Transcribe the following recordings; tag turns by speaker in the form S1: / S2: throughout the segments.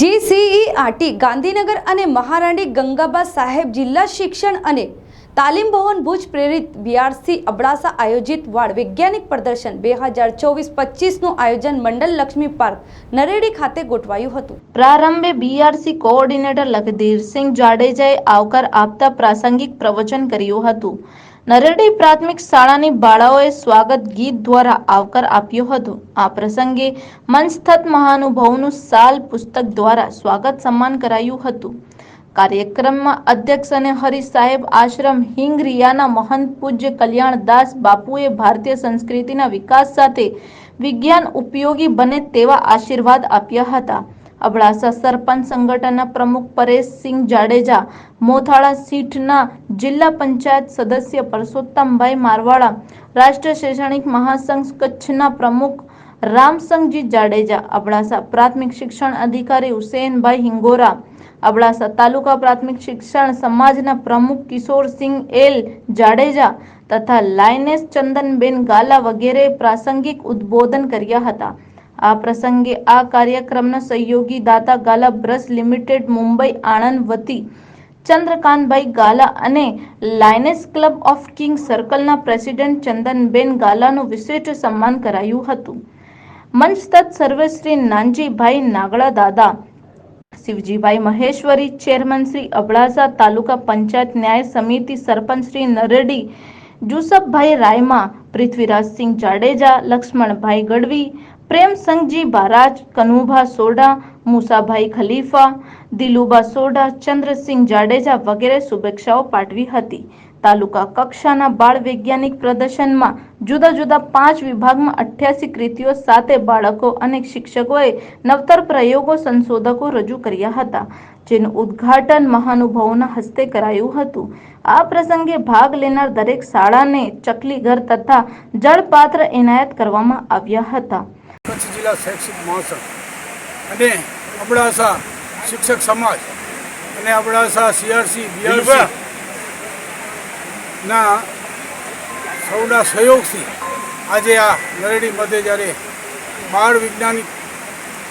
S1: GCERT Gandhinagar અને મહારાણી ગંગાબા સાહેબ જિલ્લા શિક્ષણ અને તાલીમ ભવન ભુજ પ્રેરિત બીઆરસી અબડાસા આયોજિત વાળ વૈજ્ઞાનિક પ્રદર્શન બે હજાર ચોવીસ પચીસનું આયોજન મંડળ લક્ષ્મી પાર્ક, નરેડી ખાતે ગોઠવાયું હતું.
S2: પ્રારંભે બીઆરસી કોઓર્ડિનેટર લખધીરસિંહ જાડેજાએ આવકાર આપતા પ્રાસંગિક પ્રવચન કર્યું હતું. નરેડી પ્રાથમિક શાળાની બાળાઓએ સ્વાગત ગીત દ્વારા આવકાર આપ્યો હતો. આ પ્રસંગે મંચસ્થત મહાનુભાવનું સાલ પુસ્તક દ્વારા સ્વાગત સન્માન કરાયું હતું. કાર્યક્રમમાં અધ્યક્ષ અને હરિ સાહેબ આશ્રમ હિંગરિયાના મહંત પૂજ્ય કલ્યાણદાસ બાપુએ ભારતીય સંસ્કૃતિના વિકાસ સાથે વિજ્ઞાન ઉપયોગી બને તેવા આશીર્વાદ આપ્યા હતા. અબડાસા સરપંચ સંગઠનના પ્રમુખ પરેશસિંહ જાડેજા મોથાળા સીટના જિલ્લા પંચાયત સદસ્ય પરસોત્તમભાઈ મારવાડા રાષ્ટ્રીય શૈક્ષણિક મહાસંઘ કચ્છના પ્રમુખ રામસંગજી જાડેજા અબડાસા પ્રાથમિક શિક્ષણ અધિકારી હુસેનભાઈ હિંગોરા અબડાસા તાલુકા પ્રાથમિક શિક્ષણ સમાજના પ્રમુખ કિશોરસિંહ એલ જાડેજા તથા લાયનેસ ચંદનબેન ગાલા વગેરે પ્રાસંગિક ઉદ્બોધન કર્યા હતા. આ પ્રસંગે આ કાર્યક્રમના સહયોગી દાતા ગાલા બ્રશ લિમિટેડ, મુંબઈ આણંદ વતી ચંદ્રકાંતભાઈ ગાલા અને લાયનેસ ક્લબ ઓફ કિંગ સર્કલના પ્રેસિડેન્ટ ચંદનબેન ગાલાનું વિશિષ્ટ સન્માન કરાયું હતું. મંચસ્થ સર્વશ્રી નાનજીભાઈ નાગડા દાદા, શિવજીભાઈ મહેશ્વરી, ચેરમેન શ્રી અબડાસા તાલુકા પંચાયત ન્યાય સમિતિ સરપંચ શ્રી નરડી, જુસફભાઈ રાયમા, પૃથ્વીરાજસિંહ જાડેજા, લક્ષ્મણભાઈ ગઢવી પ્રેમસંગજી બારાજ, કનુભા સોડા મુસાભાઈ ખલીફા, દિલુબા સોડા ચંદ્રસિંહ જાડેજા વગેરે શુભેચ્છાઓ પાઠવી હતી. તાલુકા કક્ષાના બાળ વૈજ્ઞાનિક પ્રદર્શનમાં જુદા જુદા પાંચ વિભાગમાં અઠ્યાસી કૃતિઓ સાથે બાળકો અને શિક્ષકોએ નવતર પ્રયોગો સંશોધકો રજૂ કર્યા હતા, જેનું ઉદ્ઘાટન મહાનુભાવોના હસ્તે કરાયું હતું. આ પ્રસંગે ભાગ લેનાર દરેક શાળાને ચકલી ઘર તથા જળપાત્ર એનાયત કરવામાં આવ્યા હતા.
S3: જિલ્લા શૈક્ષિક મહોત્સવ. અને અબડાસા શિક્ષક સમાજ અને અબડાસા સીઆરસી બીઆરસી ના સૌના સહયોગથી આજે આ નરેડી મધ્ય જ્યારે બાળ વૈજ્ઞાનિક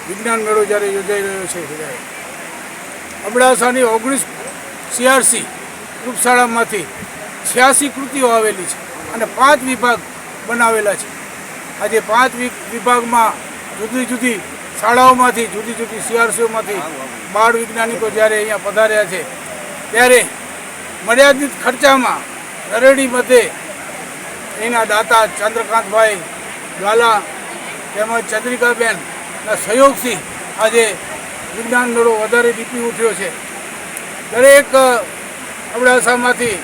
S3: વિજ્ઞાન મેળો જ્યારે યોજાઈ રહ્યો છે અબડાસાની ઓગણીસ સીઆરસી રૂપશાળામાંથી છ્યાસી કૃતિઓ આવેલી છે અને પાંચ વિભાગ બનાવેલા છે. આજે પાંચ વિભાગમાં જુદી જુદી શાળાઓમાંથી, જુદી જુદી સીઆરસીઓમાંથી બાળ વૈજ્ઞાનિકો જ્યારે અહીંયા પધાર્યા છે, ત્યારે મર્યાદિત ખર્ચામાં નરેડી મધ્યે એના દાતા ચંદ્રકાંતભાઈ ગાલા તેમજ ચંદ્રિકાબેનના સહયોગથી આજે વિજ્ઞાન મેળો વધારે દીપી ઉઠ્યો છે. દરેક અબડાસામાંથી,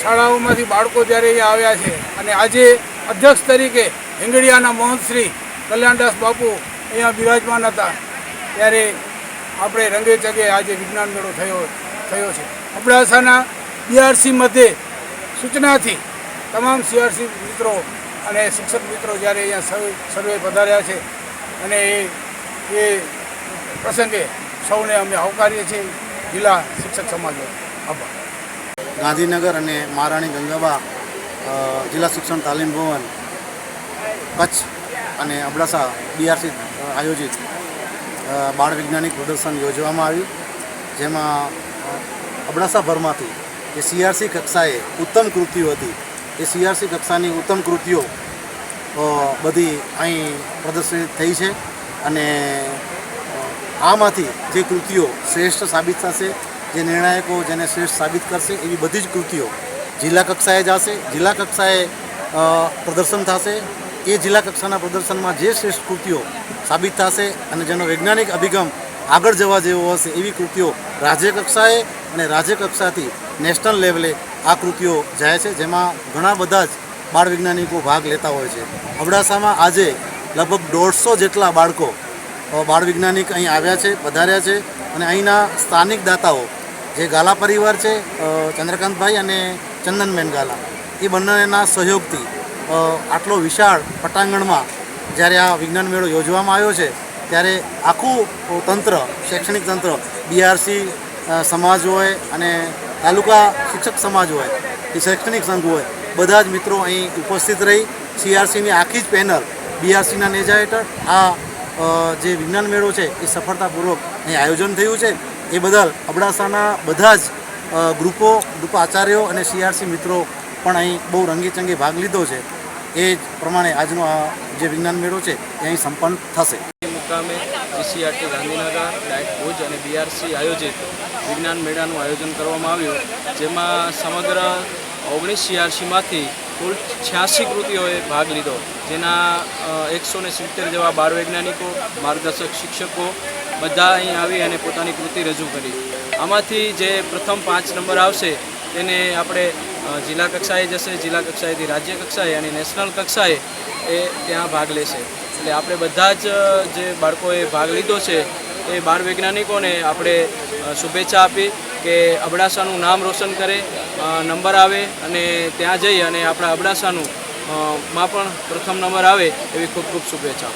S3: શાળાઓમાંથી બાળકો જ્યારે અહીંયા આવ્યા છે અને આજે અધ્યક્ષ તરીકે હિંગળિયાના મહંત શ્રી કલ્યાણદાસ બાપુ અહીંયા બિરાજમાન હતા. ત્યારે આપણે રંગે ચગે આજે વિજ્ઞાન મેળો થયો થયો છે. અબડાસાના બીઆરસી મધ્યે સૂચનાથી તમામ સીઆરસી મિત્રો અને શિક્ષક મિત્રો જ્યારે અહીંયા સર્વે પધાર્યા છે અને એ એ પ્રસંગે સૌને અમે આવકારીએ છીએ. જિલ્લા શિક્ષક સમાજો આભાર.
S4: ગાંધીનગર અને મહારાણી ગંગાબા જિલ્લા શિક્ષણ તાલીમ ભવન, કચ્છ. અને અબડાસા બીઆરસી આયોજિત બાળ વૈજ્ઞાનિક પ્રદર્શન યોજવામાં આવ્યું. જેમાં અબડાસાભરમાંથી જે સીઆરસી કક્ષાએ ઉત્તમ કૃતિઓ હતી, એ સીઆરસી કક્ષાની ઉત્તમ કૃતિઓ બધી અહીં પ્રદર્શિત થઈ છે. અને આમાંથી જે કૃતિઓ શ્રેષ્ઠ સાબિત થશે, જે નિર્ણાયકો જેને શ્રેષ્ઠ સાબિત કરશે, એવી બધી જ કૃતિઓ જિલ્લા કક્ષાએ જશે જિલ્લા કક્ષાએ પ્રદર્શન થશે. એ જિલ્લા કક્ષાના પ્રદર્શનમાં જે શ્રેષ્ઠ કૃતિઓ સાબિત થશે અને જેનો વૈજ્ઞાનિક અભિગમ આગળ જવા જેવો હશે એવી કૃતિઓ રાજ્ય કક્ષાએ અને રાજ્ય કક્ષાથી નેશનલ લેવલે આ કૃતિઓ જાય છે, જેમાં ઘણા બધા જ બાળ વૈજ્ઞાનિકો ભાગ લેતા હોય છે. અબડાસામાં આજે લગભગ દોઢસો જેટલા બાળકો બાળ વૈજ્ઞાનિક અહીં આવ્યા છે, પધાર્યા છે અને અહીંના સ્થાનિક દાતાઓ, જે ગાલા પરિવાર છે ચંદ્રકાંતભાઈ અને ચંદનબેન ગાલા, એ બંનેના સહયોગથી આટલો વિશાળ પટાંગણમાં જ્યારે આ વિજ્ઞાન મેળો યોજવામાં આવ્યો છે, ત્યારે આખું તંત્ર, શૈક્ષણિક તંત્ર બીઆરસી સમાજ હોય અને તાલુકા શિક્ષક સમાજ હોય, કે શૈક્ષણિક સંઘ હોય, બધા જ મિત્રો અહીં ઉપસ્થિત રહી સીઆરસીની આખી જ પેનલ બીઆરસીના નેજા હેઠળ આ જે વિજ્ઞાન મેળો છે એ સફળતાપૂર્વક અહીં આયોજન થયું છે. એ બદલ અબડાસાના બધા જ ગ્રુપો, ગ્રુપ આચાર્યો અને સીઆરસી મિત્રો પણ અહીં બહુ રંગીચંગી ભાગ લીધો છે. એ જ પ્રમાણે આજનો આ જે વિજ્ઞાન મેળો છે, એ અહીં સંપન્ન થશે.
S5: મુકામે જીસીઆરટી ગાંધીનગર, ડાયટ ભુજ અને બીઆરસી આયોજિત વિજ્ઞાન મેળાનું આયોજન કરવામાં આવ્યું, જેમાં સમગ્ર ઓગણીસ સીઆરસીમાંથી કુલ છ્યાસી કૃતિઓએ ભાગ લીધો. જેના એકસો ને સિત્તેર જેવા બાળ વૈજ્ઞાનિકો, માર્ગદર્શક શિક્ષકો બધા અહીં આવી અને પોતાની કૃતિ રજૂ કરી. આમાંથી જે પ્રથમ પાંચ નંબર આવશે, તેને આપણે જિલ્લા કક્ષાએ જશે, જિલ્લા કક્ષાએથી રાજ્ય કક્ષાએ અને નેશનલ કક્ષાએ એ ત્યાં ભાગ લેશે. એટલે આપણે બધા જ જે બાળકોએ ભાગ લીધો છે, એ બાળ વૈજ્ઞાનિકોને આપણે શુભેચ્છા આપી કે અબડાસાનું નામ રોશન કરે નંબર આવે અને ત્યાં જઈ અને આપણા અબડાસાનું માં પણ પ્રથમ નંબર આવે એવી ખૂબ ખૂબ શુભેચ્છા